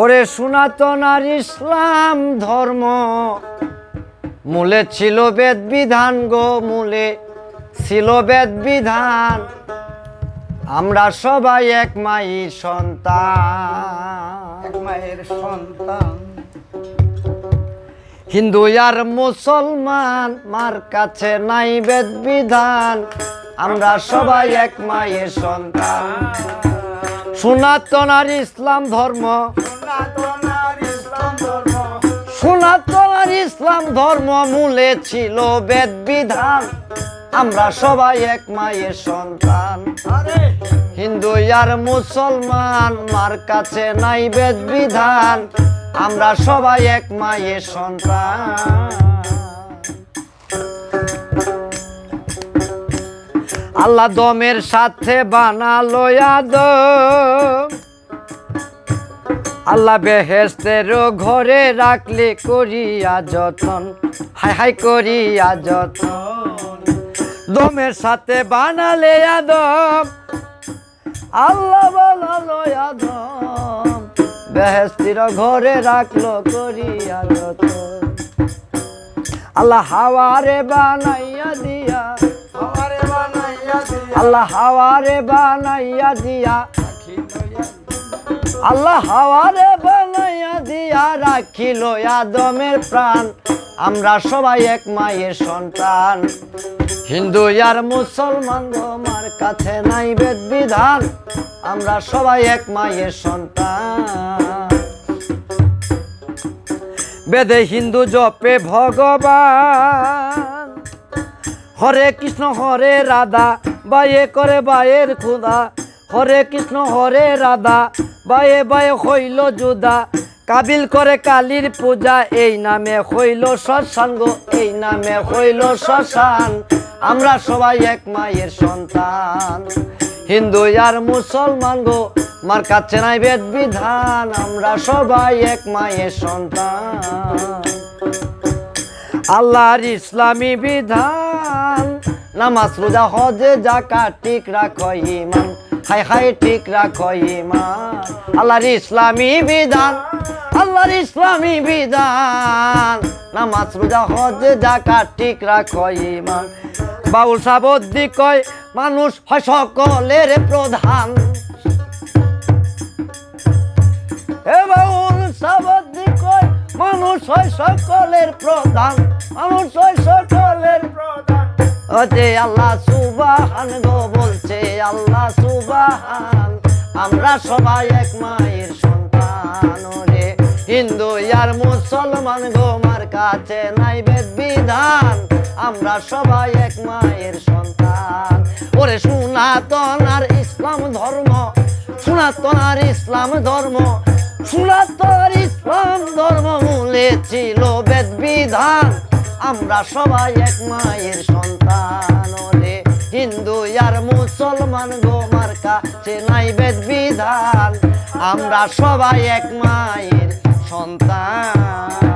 ওরে সনাতন আর ইসলাম ধর্ম। মূলে ছিল বেদ বিধান গো মূলে ছিল বেদ বিধান আমরা সবাই এক মাই সন্তান। এক মায়ের সন্তান। হিন্দু আর মুসলমান মার কাছে নাই বেদ বিধান আমরা সবাই এক মায়ের সন্তান। সনাতন আর ইসলাম ধর্ম সনাতন ইসলাম ধর্ম মূলে ছিল বেদ বিধান আমরা সবাই এক মায়ের সন্তান। হিন্দু আর মুসলমান মার কাছে নাই বেদ বিধান আমরা সবাই এক মায়ের সন্তান। আল্লাহ দমের সাথে বানালো আদম। আল্লাহ বেহেস্তের ঘরে রাখলে করিয়া যতন। হাই হাই করিয়া যতন। দমের সাথে বানালে আদম। আল্লাহ বানালো আদম। বেহেস্তির ঘরে রাখল করিয়া যতন। আল্লাহ হাওয়ারে বানাইয়া দিয়া। আমারে বানাইয়া দিয়া। আল্লাহ হাওয়ারে বানাইয়া দিয়া। আল্লাহ হাওয়ারে বানাইয়া দিয়া রাখিল আদমের প্রাণ। আমরা সবাই এক মায়ের সন্তান। হিন্দু আর মুসলমান আমার কাছে নাই বেদ বিধান আমরা সবাই এক মায়ের সন্তান। বেদে হিন্দু জপে ভগবান। হরে কৃষ্ণ, হরে রাধা, বায়ে করে বায়ের খুদা হরে কৃষ্ণ, হরে রাধা বায়ে বায়ে হইল যুদা, কাবিল করে কালীর পূজা, এই নামে হইল সৎসাঙ্গ এই নামে হইল শ্মশান। আমরা সবাই এক মায়ের সন্তান। হিন্দু আর মুসলমান গো, মার কাছে নাই বেদ বিধান আমরা সবাই এক মায়ের সন্তান। আল্লাহর ইসলামী বিধান, নামাজ, রোজা, হজে, জাকাত, ঠিক রাখো ইমান। হাই হাই ঠিক রাখো ইমান আল্লাহর ইসলামী বিধান, আল্লাহর ইসলামী বিধান। নামাজ, রোজা, হজে জাকাত ঠিক রাখো ইমান বাউল সাবদ্দি কয়, মানুষ হয় সকলের প্রধান। এ বাউল সাবদ্দি কয়, মানুষ হয় সকলের প্রধান। মানুষ হয় সকলের প্রধান। ওতে আল্লাহ সুবাহান গো বলছে, আল্লাহ সুবাহান আমরা সবাই এক মায়ের সন্তান রে। হিন্দু আর মুসলমান গো, মার কাছে নাই বেদ বিধান আমরা সবাই এক মায়ের সন্তান। ওরে সনাতন আর ইসলাম ধর্ম, সনাতন আর ইসলাম ধর্ম, সনাতন ইসলাম ধর্ম মূলে ছিল বেদ বিধান আমরা সবাই এক মায়ের সন্তান ওরে হিন্দু আর মুসলমান গো মার কাছে নাই বেদ বিধান। আমরা সবাই এক মায়ের সন্তান।